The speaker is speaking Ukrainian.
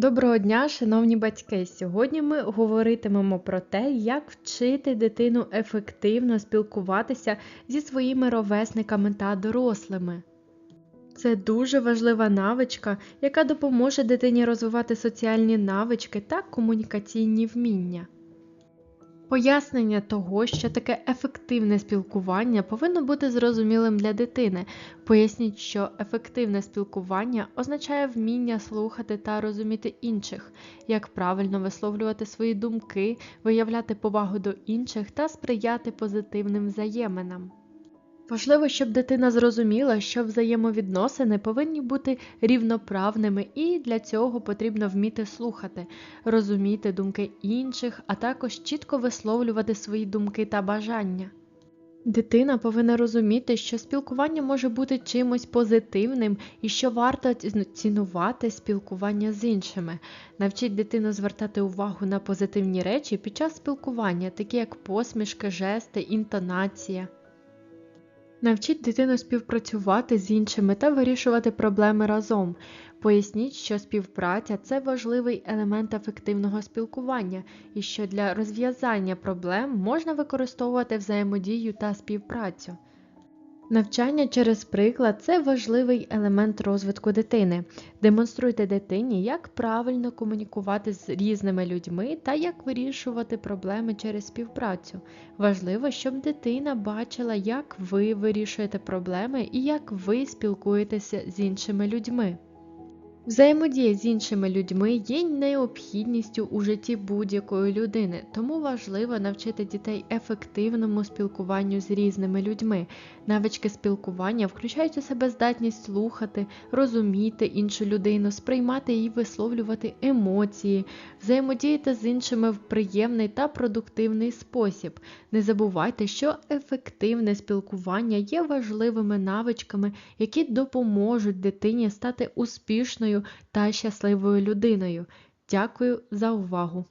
Доброго дня, шановні батьки! Сьогодні ми говоритимемо про те, як вчити дитину ефективно спілкуватися зі своїми ровесниками та дорослими. Це дуже важлива навичка, яка допоможе дитині розвивати соціальні навички та комунікаційні вміння. Пояснення того, що таке ефективне спілкування, повинно бути зрозумілим для дитини. Поясніть, що ефективне спілкування означає вміння слухати та розуміти інших, як правильно висловлювати свої думки, виявляти повагу до інших та сприяти позитивним взаєминам. Важливо, щоб дитина зрозуміла, що взаємовідносини повинні бути рівноправними, і для цього потрібно вміти слухати, розуміти думки інших, а також чітко висловлювати свої думки та бажання. Дитина повинна розуміти, що спілкування може бути чимось позитивним і що варто цінувати спілкування з іншими. Навчіть дитину звертати увагу на позитивні речі під час спілкування, такі як посмішки, жести, інтонація. Навчіть дитину співпрацювати з іншими та вирішувати проблеми разом. Поясніть, що співпраця це важливий елемент ефективного спілкування і що для розв'язання проблем можна використовувати взаємодію та співпрацю. Навчання через приклад це важливий елемент розвитку дитини. Демонструйте дитині, як правильно комунікувати з різними людьми та як вирішувати проблеми через співпрацю. Важливо, щоб дитина бачила, як ви вирішуєте проблеми і як ви спілкуєтеся з іншими людьми. Взаємодія з іншими людьми є необхідністю у житті будь-якої людини, тому важливо навчити дітей ефективному спілкуванню з різними людьми. Навички спілкування включають у себе здатність слухати, розуміти іншу людину, сприймати і висловлювати емоції, взаємодіяти з іншими в приємний та продуктивний спосіб. Не забувайте, що ефективне спілкування є важливими навичками, які допоможуть дитині стати успішною та щасливою людиною. Дякую за увагу!